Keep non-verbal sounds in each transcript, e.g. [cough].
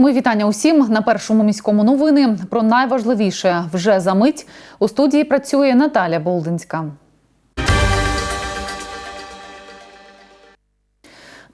Ми вітання усім на першому міському новини. Про найважливіше вже за мить у студії працює Наталя Болдинська.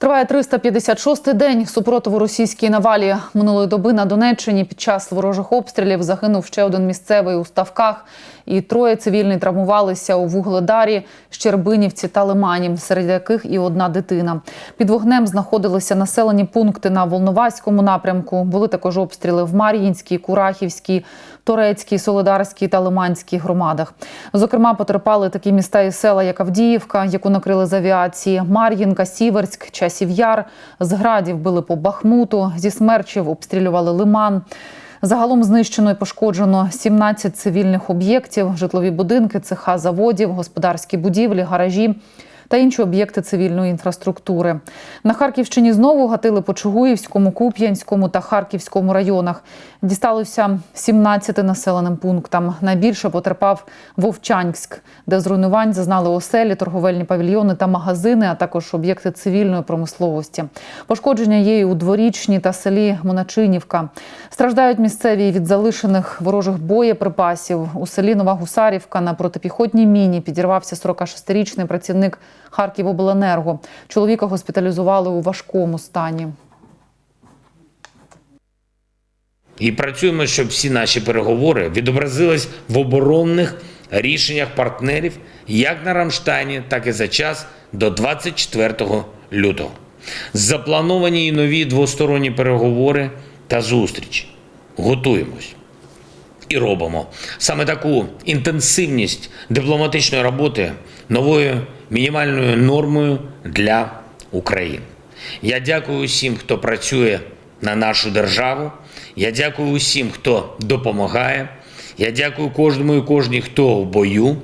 Триває 356-й день супротиву російській навалі. Минулої доби на Донеччині під час ворожих обстрілів загинув ще один місцевий у Ставках. І троє цивільні травмувалися у Вугледарі, Щербинівці та Лимані, серед яких і одна дитина. Під вогнем знаходилися населені пункти на Волноваському напрямку. Були також обстріли в Мар'їнській, Курахівській, Торецькій, Солидарській та Лиманській громадах. Зокрема, потерпали такі міста і села, як Авдіївка, яку накрили з авіації, Мар'їнка, Сіверськ, Часів Яр. З градів били по Бахмуту, зі смерчів обстрілювали Лиман. Загалом знищено і пошкоджено 17 цивільних об'єктів, житлові будинки, цеха заводів, господарські будівлі, гаражі та інші об'єкти цивільної інфраструктури. На Харківщині знову гатили по Чугуївському, Куп'янському та Харківському районах. Дісталося 17 населеним пунктам. Найбільше потерпав Вовчанськ, де зруйнувань зазнали оселі, торговельні павільйони та магазини, а також об'єкти цивільної промисловості. Пошкодження є у дворічні та селі Моначинівка. Страждають місцеві від залишених ворожих боєприпасів. У селі Нова Гусарівка на протипіхотній міні підірвався 46-річний працівник Харківобленерго. Чоловіка госпіталізували у важкому стані. І працюємо, щоб всі наші переговори відобразились в оборонних рішеннях партнерів як на Рамштайні, так і за час до 24 лютого. Заплановані і нові двосторонні переговори та зустрічі. Готуємось і робимо саме таку інтенсивність дипломатичної роботи новою мінімальною нормою для України. Я дякую усім, хто працює на нашу державу. Я дякую усім, хто допомагає. Я дякую кожному і кожній, хто в бою.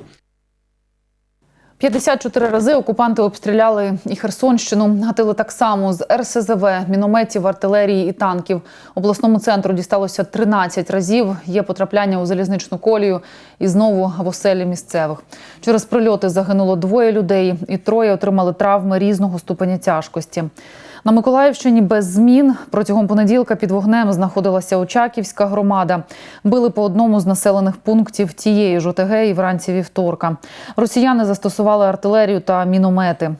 54 рази окупанти обстріляли і Херсонщину. Гатили так само з РСЗВ, мінометів, артилерії і танків. Обласному центру дісталося 13 разів. Є потрапляння у залізничну колію і знову в оселі місцевих. Через прильоти загинуло двоє людей, і троє отримали травми різного ступеня тяжкості. На Миколаївщині без змін протягом понеділка під вогнем знаходилася Очаківська громада. Били по одному з населених пунктів тієї ж ОТГ і вранці вівторка. Росіяни застосували артилерію та міномети.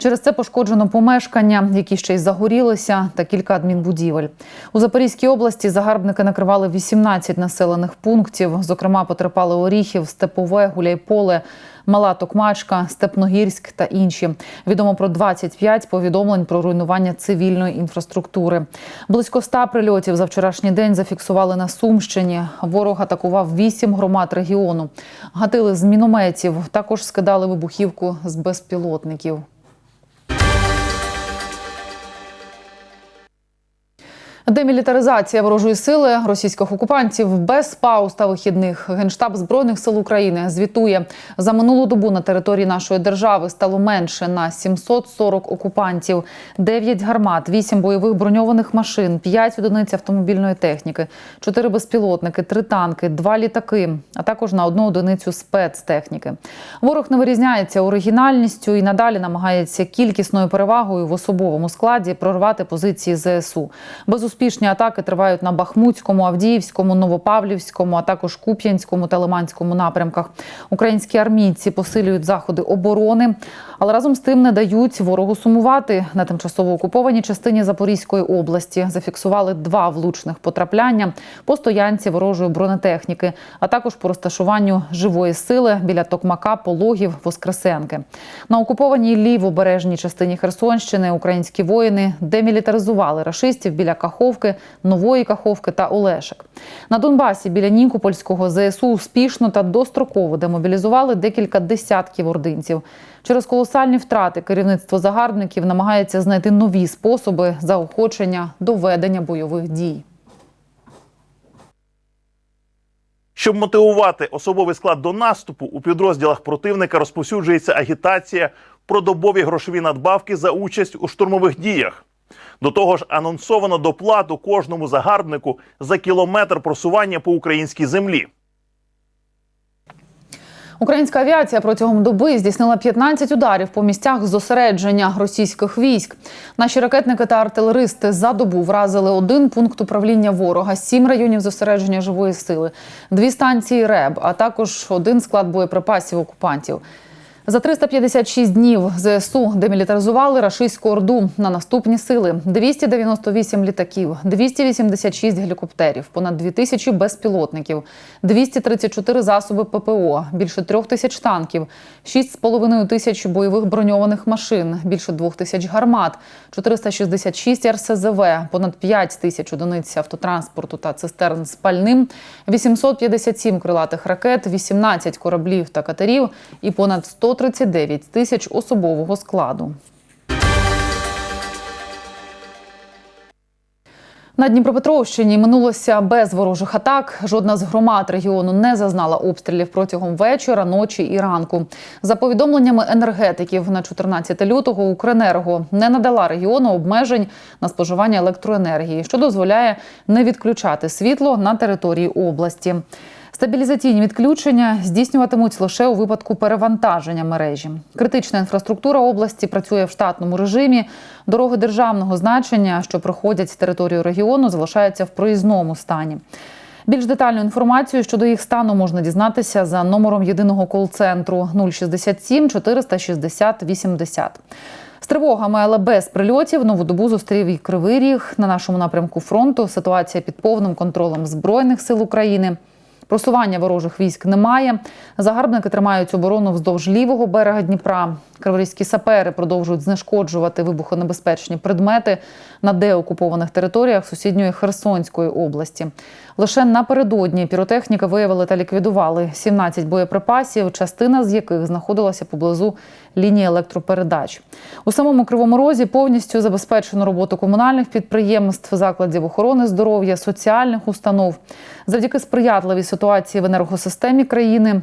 Через це пошкоджено помешкання, які ще й загорілися, та кілька адмінбудівель. У Запорізькій області загарбники накривали 18 населених пунктів. Зокрема, потерпали Оріхів, Степове, Гуляйполе, Мала Токмачка, Степногірськ та інші. Відомо про 25 повідомлень про руйнування цивільної інфраструктури. Близько ста прильотів за вчорашній день зафіксували на Сумщині. Ворог атакував вісім громад регіону. Гатили з мінометів, також скидали вибухівку з безпілотників. Демілітаризація ворожої сили російських окупантів без пауз та вихідних. Генштаб збройних сил України звітує за минулу добу на території нашої держави стало менше на 740 окупантів, 9 гармат, 8 бойових броньованих машин, 5 одиниць автомобільної техніки, 4 безпілотники, 3 танки, 2 літаки, а також на одну одиницю спецтехніки. Ворог не вирізняється оригінальністю і надалі намагається кількісною перевагою в особовому складі прорвати позиції ЗСУ. Безуспішні атаки тривають на Бахмутському, Авдіївському, Новопавлівському, а також Куп'янському та Лиманському напрямках. Українські армійці посилюють заходи оборони, але разом з тим не дають ворогу сумувати. На тимчасово окупованій частині Запорізької області зафіксували два влучних потрапляння по стоянці ворожої бронетехніки, а також по розташуванню живої сили біля Токмака, Пологів, Воскресенки. На окупованій лівобережній частині Херсонщини українські воїни демілітаризували рашистів біля Каховки, Нової Каховки та Олешек. На Донбасі біля Нікопольського ЗСУ успішно та достроково демобілізували декілька десятків ординців. Через колосальні втрати керівництво загарбників намагається знайти нові способи заохочення до ведення бойових дій. Щоб мотивувати особовий склад до наступу, у підрозділах противника розповсюджується агітація про добові грошові надбавки за участь у штурмових діях. До того ж, анонсовано доплату кожному загарбнику за кілометр просування по українській землі. Українська авіація протягом доби здійснила 15 ударів по місцях зосередження російських військ. Наші ракетники та артилеристи за добу вразили один пункт управління ворога, сім районів зосередження живої сили, дві станції РЕБ, а також один склад боєприпасів окупантів. За 356 днів ЗСУ демілітаризували рашистську орду на наступні сили: 298 літаків, 286 гелікоптерів, понад 2000 безпілотників, 234 засоби ППО, більше трьох тисяч танків, 6,5 тисяч бойових броньованих машин, більше двох тисяч гармат, 466 РСЗВ, понад 5 тисяч одиниць автотранспорту та цистерн з пальним, 857 крилатих ракет, 18 кораблів та катерів і понад 139 тисяч особового складу. На Дніпропетровщині минулося без ворожих атак. Жодна з громад регіону не зазнала обстрілів протягом вечора, ночі і ранку. За повідомленнями енергетиків на 14 лютого Укренерго не надала регіону обмежень на споживання електроенергії, що дозволяє не відключати світло на території області. Стабілізаційні відключення здійснюватимуть лише у випадку перевантаження мережі. Критична інфраструктура області працює в штатному режимі. Дороги державного значення, що проходять територію регіону, залишаються в проїзному стані. Більш детальну інформацію щодо їх стану можна дізнатися за номером єдиного кол-центру 067 460 80. З тривогами, але без прильотів нову добу зустрів і кривий ріг на нашому напрямку фронту. Ситуація під повним контролем збройних сил України. Просування ворожих військ немає. Загарбники тримають оборону вздовж лівого берега Дніпра. Криворізькі сапери продовжують знешкоджувати вибухонебезпечні предмети на деокупованих територіях сусідньої Херсонської області. Лише напередодні піротехніки виявили та ліквідували 17 боєприпасів, частина з яких знаходилася поблизу лінії електропередач. У самому Кривому Розі повністю забезпечено роботу комунальних підприємств, закладів охорони здоров'я, соціальних установ. Завдяки сприятливій ситуації в енергосистемі країни.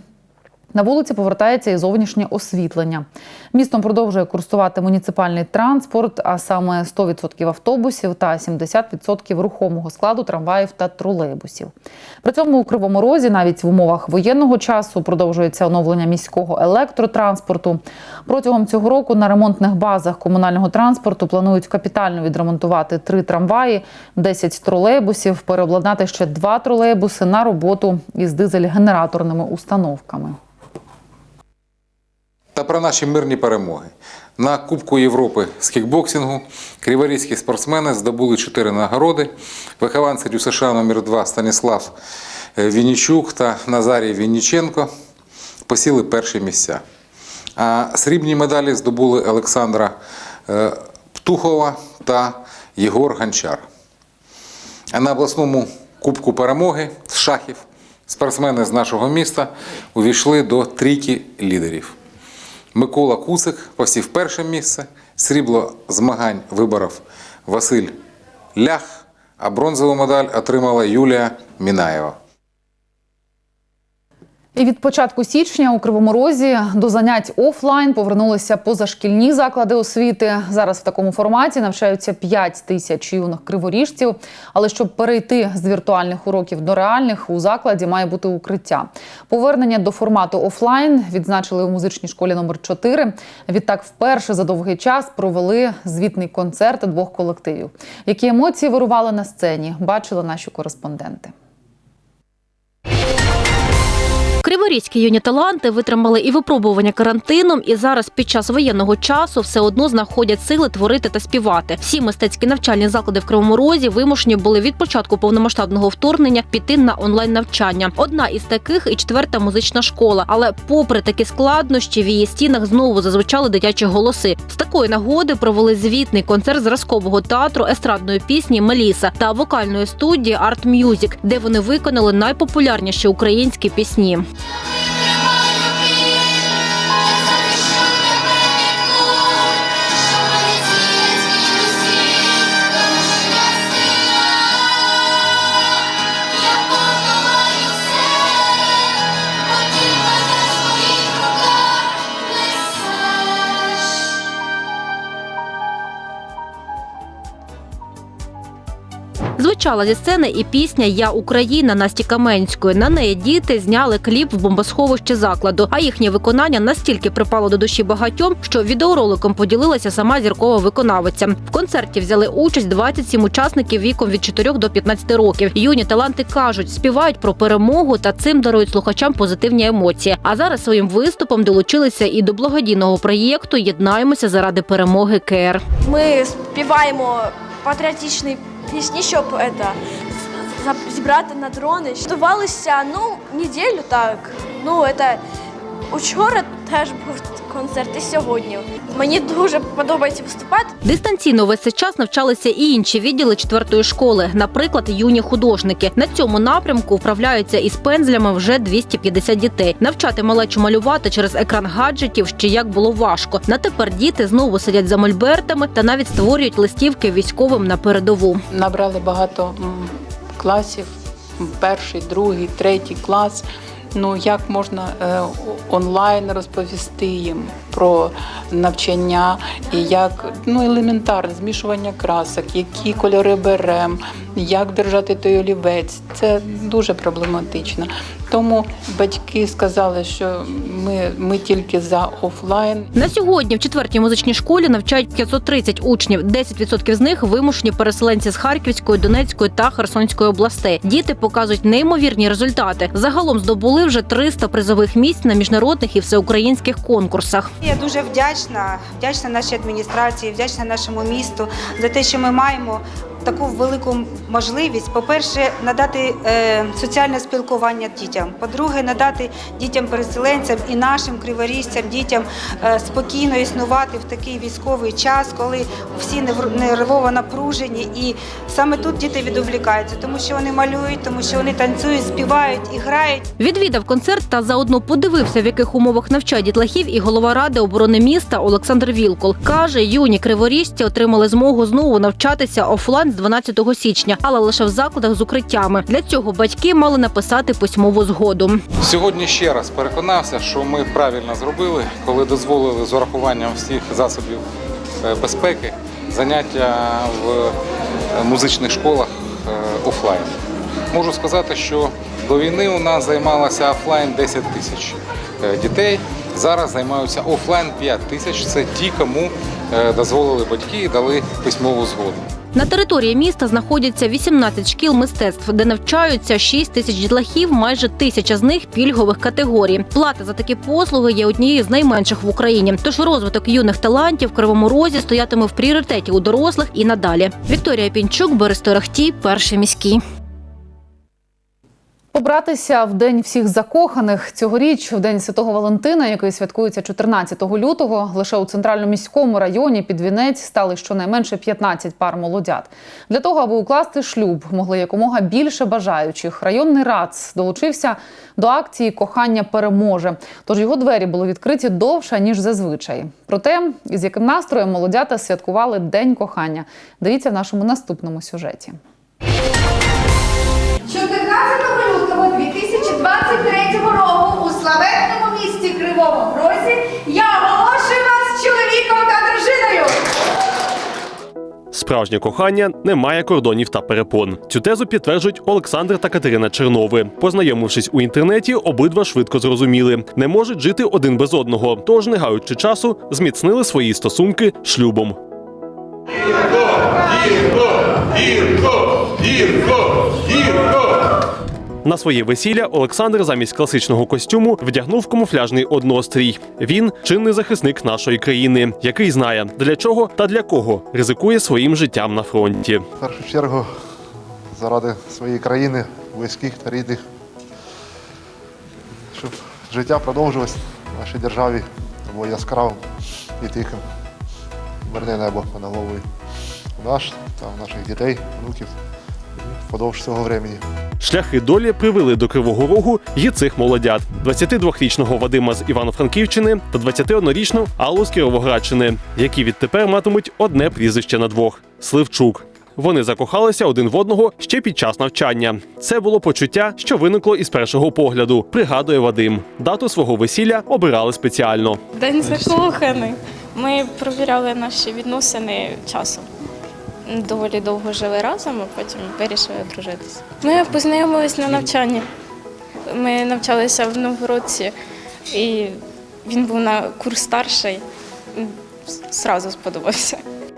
На вулиці повертається і зовнішнє освітлення. Містом продовжує курсувати муніципальний транспорт, а саме 100% автобусів та 70% рухомого складу трамваїв та тролейбусів. При цьому у Кривому Розі навіть в умовах воєнного часу продовжується оновлення міського електротранспорту. Протягом цього року на ремонтних базах комунального транспорту планують капітально відремонтувати три трамваї, 10 тролейбусів, переобладнати ще два тролейбуси на роботу із дизель-генераторними установками. Та про наші мирні перемоги. На Кубку Європи з кікбоксингу криворізькі спортсмени здобули чотири нагороди. Вихованці ДЮСШ номер 2 Станіслав е, Віннічук та Назарій Вінніченко посіли перші місця. А срібні медалі здобули Олександра е, Птухова та Єгор Ганчар. А на обласному Кубку перемоги з шахів спортсмени з нашого міста увійшли до трійки лідерів. Микола Кусик посів перше місце, срібло змагань виборов Василь Лях, а бронзову медаль отримала Юлія Мінаєва. І від початку січня у Кривому Розі до занять офлайн повернулися позашкільні заклади освіти. Зараз в такому форматі навчаються 5 тисяч юних криворіжців. Але щоб перейти з віртуальних уроків до реальних, у закладі має бути укриття. Повернення до формату офлайн відзначили у музичній школі номер 4 Відтак, вперше за довгий час провели звітний концерт двох колективів. Які емоції вирували на сцені, бачили наші кореспонденти. Криворізькі юні таланти витримали і випробування карантином, і зараз під час воєнного часу все одно знаходять сили творити та співати. Всі мистецькі навчальні заклади в Кривому Розі вимушені були від початку повномасштабного вторгнення піти на онлайн навчання. Одна із таких і четверта музична школа. Але, попри такі складнощі, в її стінах знову зазвучали дитячі голоси. З такої нагоди провели звітний концерт зразкового театру естрадної пісні Меліса та вокальної студії Арт Мюзік, де вони виконали найпопулярніші українські пісні. Bye. Звучала зі сцени і пісня Я Україна Насті Каменської. На неї діти зняли кліп в бомбосховищі закладу. А їхнє виконання настільки припало до душі багатьом, що відеороликом поділилася сама зіркова виконавиця. В концерті взяли участь 27 учасників віком від 4 до 15 років. Юні таланти кажуть, співають про перемогу та цим дарують слухачам позитивні емоції. А зараз своїм виступом долучилися і до благодійного проєкту Єднаємося заради перемоги КР. Ми співаємо патріотичні пісні, щоб это, зібрати на дрони. Готувалися ну, неділю так. Ну, це учора теж був концерт і сьогодні. Мені дуже подобається виступати. Дистанційно весь цей час навчалися і інші відділи четвертої школи, наприклад, юні художники. На цьому напрямку вправляються із пензлями вже 250 дітей. Навчати малечу малювати через екран гаджетів ще як було важко. На тепер діти знову сидять за мольбертами та навіть створюють листівки військовим на передову. набрали багато класів, перший, другий, третій клас. Ну як можна е, онлайн розповісти їм про навчання і як ну елементарне змішування красок, які кольори беремо, як держати той олівець. Це дуже проблематично. Тому батьки сказали, що ми, ми тільки за офлайн. На сьогодні в четвертій музичній школі навчають 530 учнів. 10% з них вимушені переселенці з Харківської, Донецької та Херсонської областей. Діти показують неймовірні результати. Загалом здобули вже 300 призових місць на міжнародних і всеукраїнських конкурсах. Я дуже вдячна, вдячна нашій адміністрації, вдячна нашому місту за те, що ми маємо таку велику можливість. По-перше, надати е, соціальне спілкування дітям. По-друге, надати дітям-переселенцям і нашим криворіжцям, дітям е, спокійно існувати в такий військовий час, коли всі нервово напружені. І саме тут діти відволікаються, тому що вони малюють, тому що вони танцюють, співають і грають. Відвідав концерт та заодно подивився, в яких умовах навчають дітлахів, і голова ради оборони міста Олександр Вілкол каже, юні криворіжці отримали змогу знову навчатися офлайн 12 січня, але лише в закладах з укриттями. Для цього батьки мали написати письмову згоду. Сьогодні ще раз переконався, що ми правильно зробили, коли дозволили з урахуванням всіх засобів е, безпеки заняття в е, музичних школах е, офлайн. Можу сказати, що до війни у нас займалося офлайн 10 тисяч дітей. Зараз займаються офлайн 5 тисяч. Це ті, кому дозволили батьки і дали письмову згоду. На території міста знаходяться 18 шкіл мистецтв, де навчаються 6 тисяч дітлахів, майже тисяча з них пільгових категорій. Плата за такі послуги є однією з найменших в Україні. Тож розвиток юних талантів в Кривому Розі стоятиме в пріоритеті у дорослих і надалі. Вікторія Пінчук, Борис Торохтій, перший міський. Побратися в день всіх закоханих цьогоріч, в день Святого Валентина, який святкується 14 лютого, лише у центральному міському районі під вінець стали щонайменше 15 пар молодят. Для того, аби укласти шлюб, могли якомога більше бажаючих. Районний РАЦ долучився до акції Кохання переможе. Тож його двері були відкриті довше ніж зазвичай. Про те, з яким настроєм молодята святкували День кохання. Дивіться в нашому наступному сюжеті. 14 лютого 2023 року у славетному місті Кривому Розі я оголошую вас чоловіком та дружиною. Справжнє кохання не має кордонів та перепон. Цю тезу підтверджують Олександр та Катерина Чернови. Познайомившись у інтернеті, обидва швидко зрозуміли, не можуть жити один без одного. Тож, не гаючи часу, зміцнили свої стосунки шлюбом. На своє весілля Олександр замість класичного костюму вдягнув камуфляжний однострій. Він чинний захисник нашої країни, який знає для чого та для кого ризикує своїм життям на фронті. В першу чергу заради своєї країни, близьких та рідних, щоб життя продовжилось в нашій державі, було яскравим і тихим. Мирне небо над головою наш та наших дітей, внуків впродовж цього времени. Шляхи долі привели до Кривого Рогу і цих молодят: 22-річного Вадима з Івано-Франківщини та 21-річну Аллу з Кіровоградщини, які відтепер матимуть одне прізвище на двох Сливчук. Вони закохалися один в одного ще під час навчання. Це було почуття, що виникло із першого погляду. Пригадує Вадим. Дату свого весілля обирали спеціально. День закоханий. Ми провіряли наші відносини часом. Доволі довго жили разом, а потім вирішили одружитися. Ми познайомились на навчанні. Ми навчалися в Новгородці, і він був на курс старший. Зразу сподобався.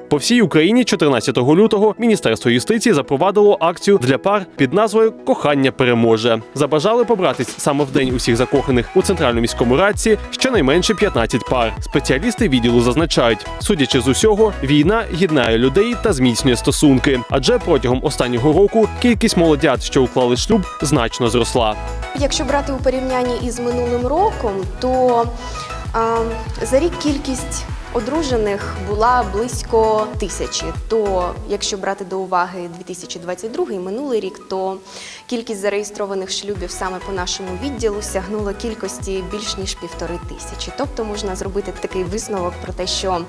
По всій Україні 14 лютого Міністерство юстиції запровадило акцію для пар під назвою Кохання переможе. Забажали побратись саме в день усіх закоханих у центральному міському радці щонайменше 15 пар. Спеціалісти відділу зазначають, судячи з усього, війна єднає людей та зміцнює стосунки. Адже протягом останнього року кількість молодят, що уклали шлюб, значно зросла. Якщо брати у порівнянні із минулим роком, то а, за рік кількість одружених була близько тисячі. То якщо брати до уваги 2022 і минулий рік, то кількість зареєстрованих шлюбів саме по нашому відділу сягнула кількості більш ніж півтори тисячі. Тобто можна зробити такий висновок про те, що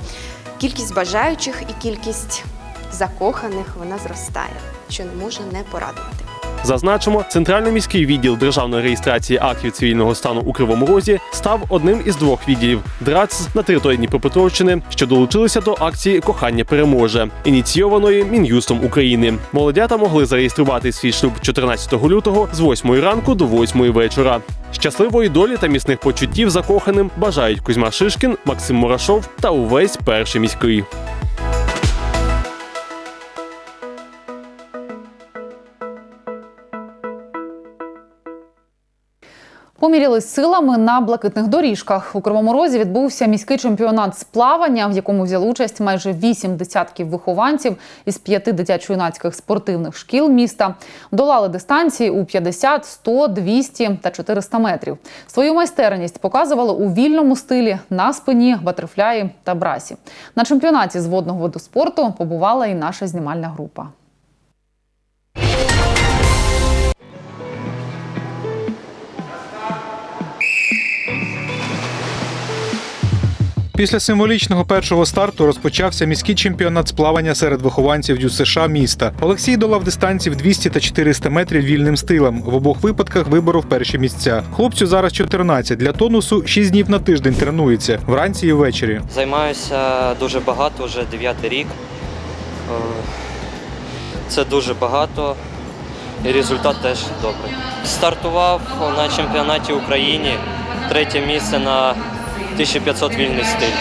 кількість бажаючих і кількість закоханих вона зростає, що не може не порадувати. Зазначимо, центральний міський відділ державної реєстрації актів цивільного стану у Кривому Розі став одним із двох відділів ДРАЦ на території Дніпропетровщини, що долучилися до акції Кохання переможе, ініційованої Мін'юстом України. Молодята могли зареєструвати свій шлюб 14 лютого з 8 ранку до 8 вечора. Щасливої долі та міцних почуттів закоханим бажають Кузьма Шишкін, Максим Мурашов та увесь перший міський. Помірялись силами на блакитних доріжках. У Кривому Розі відбувся міський чемпіонат з плавання, в якому взяли участь майже вісім десятків вихованців із п'яти дитячо-юнацьких спортивних шкіл міста. Долали дистанції у 50, 100, 200 та 400 метрів. Свою майстерність показували у вільному стилі на спині, батерфляї та брасі. На чемпіонаті з водного виду спорту побувала і наша знімальна група. Після символічного першого старту розпочався міський чемпіонат з плавання серед вихованців ДЮСШ міста. Олексій долав дистанції в 200 та 400 метрів вільним стилем. В обох випадках виборов перші місця. Хлопцю зараз 14. Для тонусу 6 днів на тиждень тренується вранці і ввечері. Займаюся дуже багато, вже дев'ятий рік. Е, Це дуже багато і результат теж добрий. Стартував на чемпіонаті України, третє місце на 1500 вільний стиль.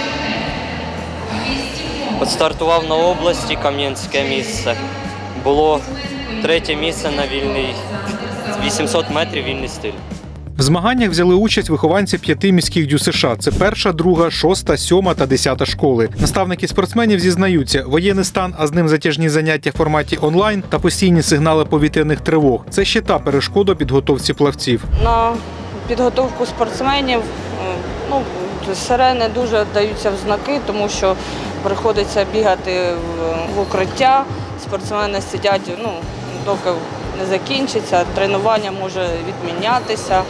От стартував на області, Кам'янське місце. Було третє місце на вільний 800 метрів вільний стиль. В змаганнях взяли участь вихованці п'яти міських ДЮСШ. Це перша, друга, шоста, сьома та десята школи. Наставники спортсменів зізнаються, воєнний стан, а з ним затяжні заняття в форматі онлайн та постійні сигнали повітряних тривог. Це ще та перешкода підготовці плавців. на підготовку спортсменів. Ну, сирени дуже даються в знаки, тому що приходиться бігати в, укриття. Спортсмени сидять, ну, доки не закінчиться, тренування може відмінятися,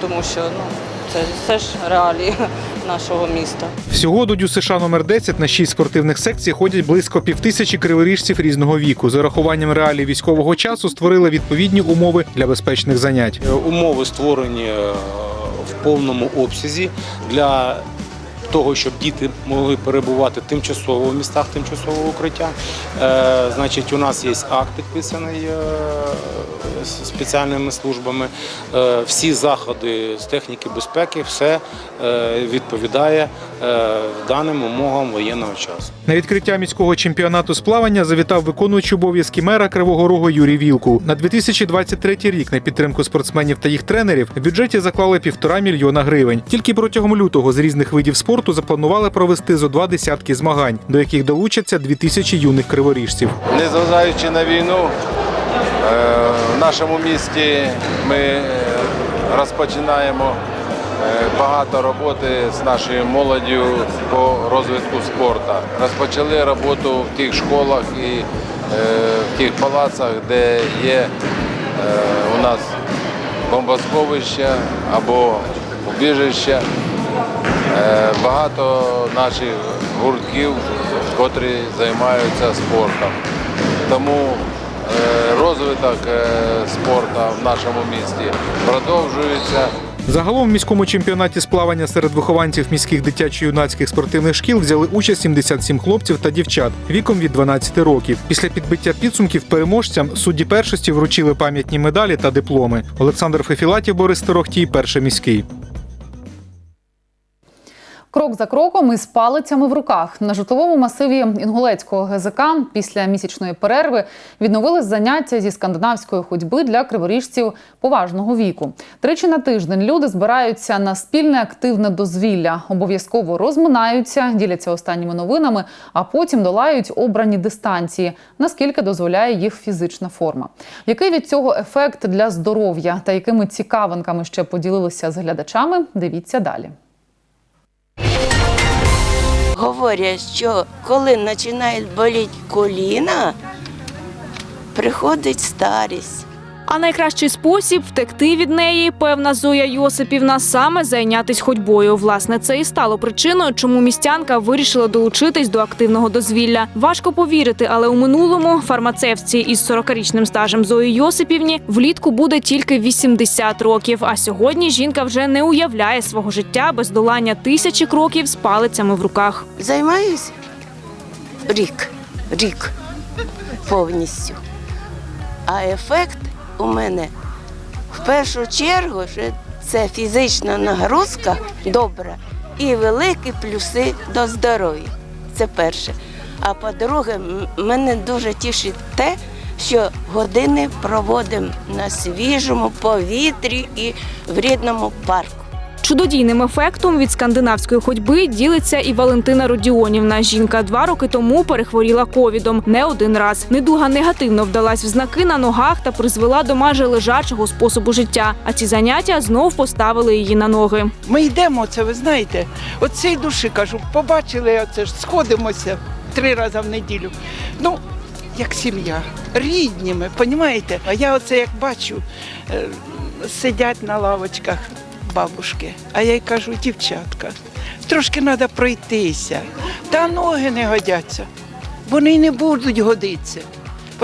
тому що ну, це, це ж реалії [laughs] нашого міста. Всього до ДЮСШ номер 10 на 6 спортивних секцій ходять близько півтисячі криворіжців різного віку. З урахуванням реалій військового часу створили відповідні умови для безпечних занять. Умови створені е, в повному обсязі для того, щоб діти могли перебувати тимчасово в містах тимчасового укриття. Е, Значить, у нас є акт підписаний е, спеціальними службами. Е, Всі заходи з техніки безпеки, все відповідає даним умовам воєнного часу. На відкриття міського чемпіонату з плавання завітав виконуючий обов'язки мера Кривого Рогу Юрій Вілку. На 2023 рік на підтримку спортсменів та їх тренерів в бюджеті заклали півтора мільйона гривень. Тільки протягом лютого з різних видів спорту запланували провести зо два десятки змагань, до яких долучаться дві тисячі юних криворіжців. Незважаючи на війну, е, в нашому місті ми е, розпочинаємо е, багато роботи з нашою молоддю по розвитку спорту. Розпочали роботу в тих школах і е, в тих палацах, де є е, у нас бомбосховища або убіжища. Е, Багато наших гуртків, котрі займаються спортом. Тому е, розвиток спорту в нашому місті продовжується. Загалом в міському чемпіонаті з плавання серед вихованців міських дитячо-юнацьких спортивних шкіл взяли участь 77 хлопців та дівчат віком від 12 років. Після підбиття підсумків переможцям судді першості вручили пам'ятні медалі та дипломи. Олександр Фефілатів, Борис Торохтій, перший міський. Крок за кроком із палицями в руках на житловому масиві Інгулецького ГЗК після місячної перерви відновили заняття зі скандинавської ходьби для криворіжців поважного віку. Тричі на тиждень люди збираються на спільне активне дозвілля, обов'язково розминаються, діляться останніми новинами, а потім долають обрані дистанції, наскільки дозволяє їх фізична форма. Який від цього ефект для здоров'я та якими цікавинками ще поділилися з глядачами? Дивіться далі. Говорять, що коли починають боліти коліна, приходить старість. А найкращий спосіб втекти від неї, певна Зоя Йосипівна, саме зайнятись ходьбою. Власне, це і стало причиною, чому містянка вирішила долучитись до активного дозвілля. Важко повірити, але у минулому фармацевтці із 40-річним стажем Зої Йосипівні влітку буде тільки 80 років. А сьогодні жінка вже не уявляє свого життя без долання тисячі кроків з палицями в руках. Займаюсь рік, рік повністю. А ефект у мене в першу чергу це фізична нагрузка добра і великі плюси до здоров'я. Це перше. А по-друге, мене дуже тішить те, що години проводимо на свіжому повітрі і в рідному парку. Чудодійним ефектом від скандинавської ходьби ділиться і Валентина Родіонівна. Жінка два роки тому перехворіла ковідом не один раз. Недуга негативно вдалась в знаки на ногах та призвела до майже лежачого способу життя. А ці заняття знов поставили її на ноги. Ми йдемо, це ви знаєте. От цієї душі кажу, побачили, оце ж сходимося три рази в неділю. Ну, як сім'я, рідніми, понімаєте? А я оце як бачу, е, сидять на лавочках бабушки. А я й кажу, дівчатка, трошки треба пройтися. Та ноги не годяться. Вони й не будуть годитися.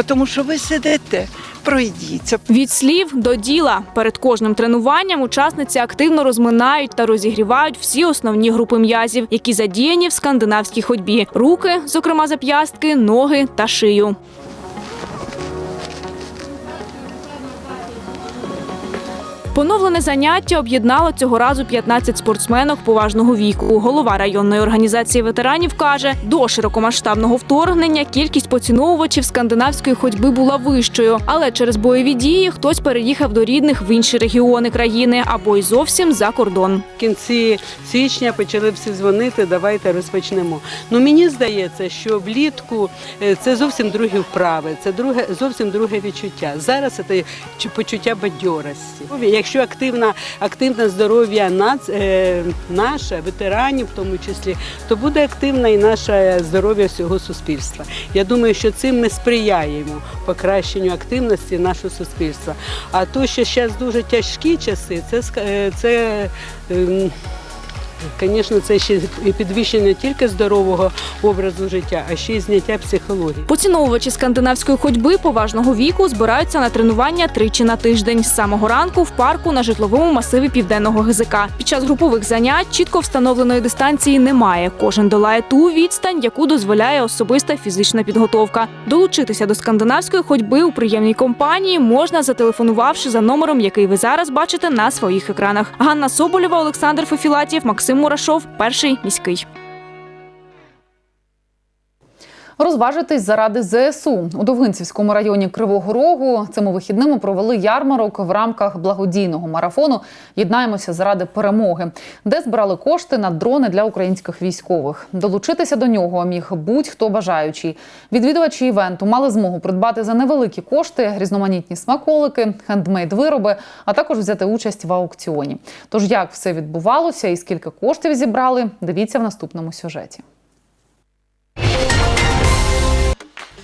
Тому що ви сидите, пройдіться. Від слів до діла перед кожним тренуванням учасниці активно розминають та розігрівають всі основні групи м'язів, які задіяні в скандинавській ходьбі: руки, зокрема зап'ястки, ноги та шию. Поновлене заняття об'єднало цього разу 15 спортсменок поважного віку. Голова районної організації ветеранів каже, до широкомасштабного вторгнення кількість поціновувачів скандинавської ходьби була вищою, але через бойові дії хтось переїхав до рідних в інші регіони країни або й зовсім за кордон. Кінці січня почали всі дзвонити, давайте розпочнемо. Ну мені здається, що влітку е, це зовсім другі вправи, це друге зовсім друге відчуття. Зараз це почуття бадьорості. Якщо активна, активне здоров'я нац- е, наше, ветеранів в тому числі, то буде активне і наше здоров'я всього суспільства. Я думаю, що цим ми сприяємо покращенню активності нашого суспільства. А то, що зараз дуже тяжкі часи, це е, це. ем, Звісно, це ще і підвищення не тільки здорового образу життя, а ще й зняття психології. Поціновувачі скандинавської ходьби поважного віку збираються на тренування тричі на тиждень з самого ранку в парку на житловому масиві південного ГЗК. Під час групових занять чітко встановленої дистанції немає. Кожен долає ту відстань, яку дозволяє особиста фізична підготовка. Долучитися до скандинавської ходьби у приємній компанії можна зателефонувавши за номером, який ви зараз бачите на своїх екранах. Ганна Соболєва, Олександр Фефілатів, Максим Мурашов, перший міський. Розважитись заради ЗСУ у Довгинцівському районі Кривого Рогу цими вихідними провели ярмарок в рамках благодійного марафону Єднаємося заради перемоги, де збирали кошти на дрони для українських військових. Долучитися до нього міг будь-хто бажаючий. Відвідувачі івенту мали змогу придбати за невеликі кошти різноманітні смаколики, хендмейд-вироби, а також взяти участь в аукціоні. Тож як все відбувалося і скільки коштів зібрали, дивіться в наступному сюжеті.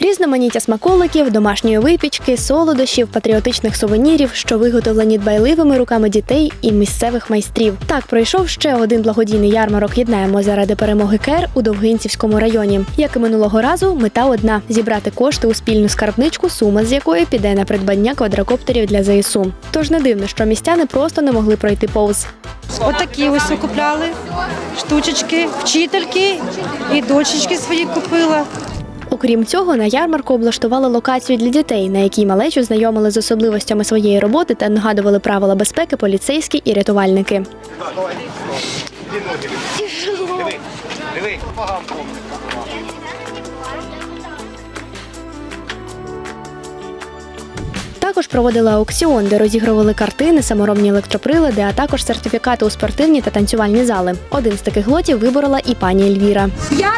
Різноманіття смаколиків, домашньої випічки, солодощів, патріотичних сувенірів, що виготовлені дбайливими руками дітей і місцевих майстрів. Так пройшов ще один благодійний ярмарок Єднаємо заради перемоги КЕР у Довгинцівському районі. Як і минулого разу, мета одна зібрати кошти у спільну скарбничку, сума з якої піде на придбання квадрокоптерів для ЗСУ. Тож не дивно, що містяни просто не могли пройти повз. Отакі ось купляли штучечки, вчительки і дочечки свої купила. Окрім цього, на ярмарку облаштували локацію для дітей, на якій малечу знайомили з особливостями своєї роботи та нагадували правила безпеки поліцейські і рятувальники. Також проводили аукціон, де розігрували картини, саморобні електроприлади, а також сертифікати у спортивні та танцювальні зали. Один з таких лотів виборола і пані Ельвіра. 500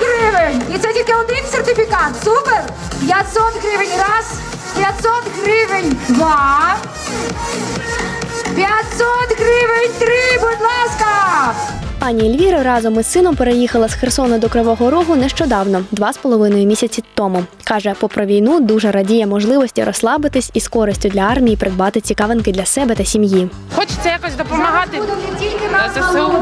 гривень! І це тільки один сертифікат. Супер! 500 гривень раз, 500 гривень два. 500 гривень три, будь ласка! Пані Ельвіра разом із сином переїхала з Херсона до Кривого Рогу нещодавно, два з половиною місяці тому. Каже, попри війну дуже радіє можливості розслабитись і з користю для армії придбати цікавинки для себе та сім'ї. Хочеться якось допомагати ЗСУ.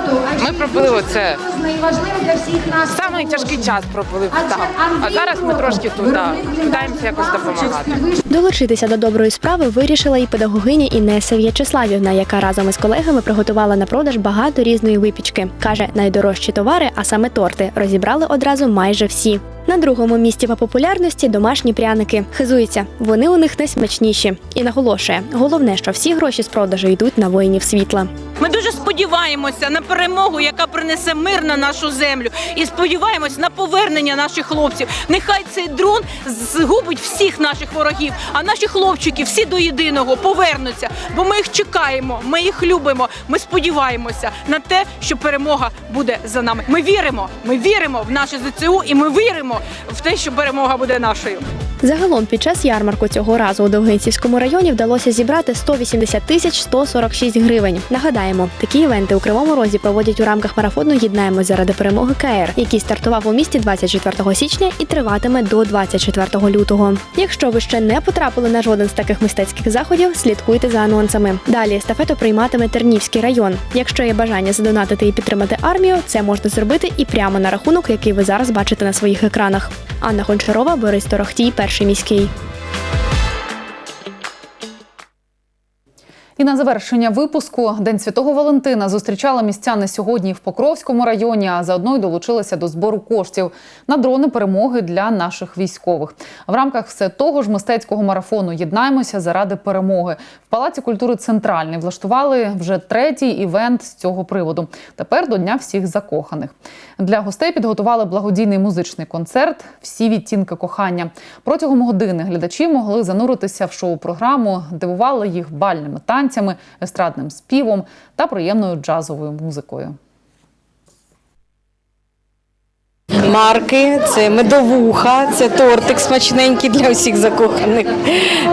Ми пробили це. Найважливіше для всіх нас. Самий тяжкий час пробили там. А зараз ми трошки тут намагаємося якось допомагати. Долучитися до доброї справи вирішила і педагогиня Інеса В'ячеславівна, яка разом із колегами приготувала на продаж багато різної випічки. Каже, найдорожчі товари, а саме торти, розібрали одразу майже всі. На другому місці по популярності домашні пряники. Хизується, вони у них найсмачніші. І наголошує, головне, що всі гроші з продажу йдуть на воїнів світла. Ми дуже сподіваємося на перемогу, яка принесе мир на нашу землю, і сподіваємось на повернення наших хлопців. Нехай цей дрон згубить всіх наших ворогів, а наші хлопчики всі до єдиного повернуться, бо ми їх чекаємо, ми їх любимо. Ми сподіваємося на те, що перемога буде за нами. Ми віримо, ми віримо в наше ЗЦУ, і ми віримо в те, що перемога буде нашою. Загалом під час ярмарку цього разу у Довгинцівському районі вдалося зібрати 180 тисяч 146 гривень. Нагадаємо, такі івенти у Кривому Розі проводять у рамках марафону Єднаємо заради перемоги КР, який стартував у місті 24 січня і триватиме до 24 лютого. Якщо ви ще не потрапили на жоден з таких мистецьких заходів, слідкуйте за анонсами. Далі естафету прийматиме Тернівський район. Якщо є бажання задонатити і підтримати армію, це можна зробити і прямо на рахунок, який ви зараз бачите на своїх екранах. Анна Гончарова, Борис Торохтій, перший міський. І на завершення випуску День Святого Валентина зустрічали містяни сьогодні в Покровському районі, а заодно й долучилися до збору коштів на дрони перемоги для наших військових. В рамках все того ж мистецького марафону Єднаємося заради перемоги. В Палаці культури Центральний влаштували вже третій івент з цього приводу. Тепер до Дня всіх закоханих. Для гостей підготували благодійний музичний концерт Всі відтінки кохання. Протягом години глядачі могли зануритися в шоу-програму, дивували їх бальними танцями, естрадним співом та приємною джазовою музикою. Марки, це медовуха, це тортик смачненький для усіх закоханих.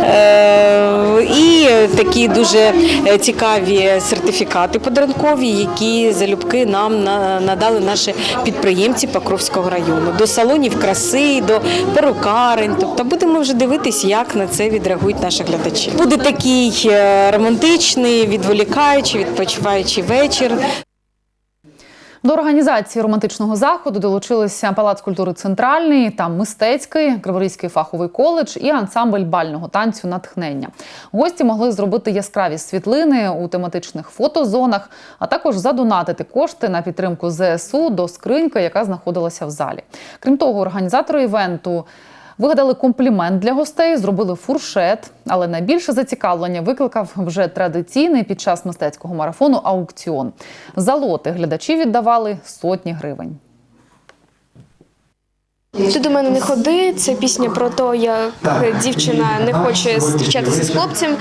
Е, І такі дуже цікаві сертифікати подарункові, які залюбки нам надали наші підприємці Покровського району. До салонів краси, до перукарень. Тобто будемо вже дивитись, як на це відреагують наші глядачі. Буде такий е, романтичний, відволікаючий, відпочиваючий вечір. До організації романтичного заходу долучилися Палац культури Центральний та мистецький Криворізький фаховий коледж і ансамбль бального танцю натхнення. Гості могли зробити яскраві світлини у тематичних фотозонах, а також задонатити кошти на підтримку ЗСУ до скриньки, яка знаходилася в залі. Крім того, організатори івенту. Вигадали комплімент для гостей, зробили фуршет, але найбільше зацікавлення викликав вже традиційний під час мистецького марафону аукціон. За лоти глядачі віддавали сотні гривень. Ти до мене не ходи. Це пісня про те, як дівчина не хоче зустрічатися з хлопцем.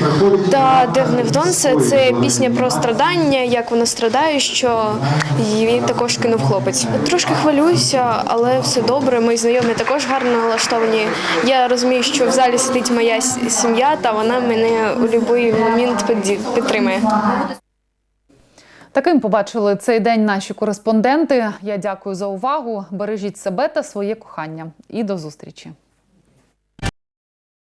Та де в них донце це пісня про страдання, як вона страдає, що її також кинув хлопець. Трошки хвилююся, але все добре. Мої знайомі також гарно налаштовані. Я розумію, що в залі сидить моя сім'я, та вона мене у будь-який момент підтримує. Таким побачили цей день наші кореспонденти. Я дякую за увагу. Бережіть себе та своє кохання. І до зустрічі.